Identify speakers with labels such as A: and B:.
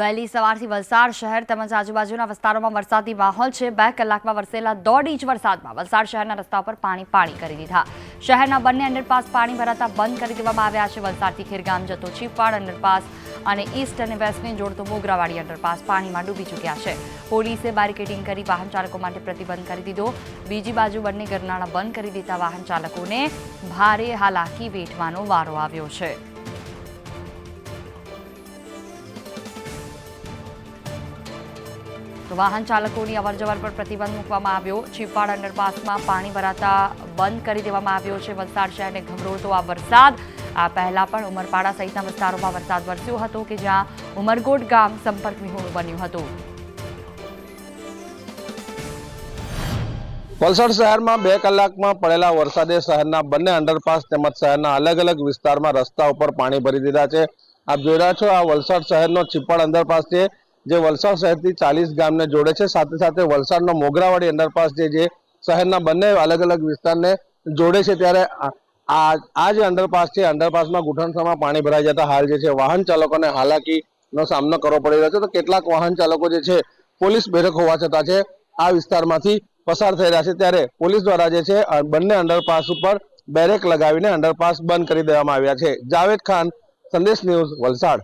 A: વહેલી સવારથી વલસાડ શહેર તેમજ આજુબાજુના વિસ્તારોમાં વરસાદી માહોલ છે. બે કલાકમાં વરસેલા દોઢ ઇંચ વરસાદમાં વલસાડ શહેરના રસ્તા પર પાણી પાણી કરી દીધા. શહેરના બંને અંડરપાસ પાણી ભરાતા બંધ કરી દેવામાં આવ્યા છે. વલસાડથી ખેરગામ જતો ચીપાડ અંડરપાસ અને ઈસ્ટ અને વેસ્ટને જોડતો મોગરાવાડી અંડરપાસ પાણીમાં ડૂબી ચૂક્યા છે. પોલીસે બેરિકેડિંગ કરી વાહન ચાલકો માટે પ્રતિબંધ કરી દીધો. બીજી બાજુ બંને ગરનાળા બંધ કરી દેતા વાહન ચાલકોને ભારે હાલાકી વેઠવાનો વારો આવ્યો છે. વાહન ચાલકોની અવરજવર પર પ્રતિબંધ મૂકવામાં આવ્યો. ચીપાડ અંડરપાસમાં પાણી ભરાતા બંધ કરી દેવામાં આવ્યો છે વલસાડ શહેરને ગમરોળતો આ વરસાદ. આ પહેલા પણ ઉમરપાડા સહિતના વિસ્તારોમાં વરસાદ વરસ્યો હતો કે જ્યાં ઉમરગોડ ગામ સંપર્ક વિહોણું બન્યું હતું.
B: વલસાડ શહેરમાં બે કલાકમાં પડેલા વરસાદે શહેરના બંને અંડરપાસ તેમજ શહેરના અલગ અલગ વિસ્તારમાં રસ્તા ઉપર પાણી ભરી દીધા છે. આપ જોઈ રહ્યા છો આ વલસાડ શહેરનો ચીપડ અંડરપાસ છે. જે વલસાડ શહેરથી ચાલીસ ગામને જોડે છે. સાથે સાથે વલસાડનો મોગરાવાડી અંડરપાસ જે જે શહેરના બંને અલગ અલગ વિસ્તારને જોડે છે. ત્યારે આ- જે અંડરપાસ છે અંડરપાસમાં ગુઠણસામાં પાણી ભરાઈ જતા હાલ જે છે, વાહન ચાલકોને હાલાકીનો સામનો કરવો પડી રહ્યો છે. તો કેટલાક વાહન ચાલકો જે છે, પોલીસ બેઠક હોવા છતાં છે, આ વિસ્તારમાંથી પસાર થઈ રહ્યા છે. ત્યારે પોલીસ દ્વારા જે છે બંને અંડરપાસ ઉપર બેરેક લગાવીને અંડરપાસ બંધ કરી દેવામાં આવ્યા છે. જાવેદ ખાન, સંદેશ ન્યૂઝ વલસાડ.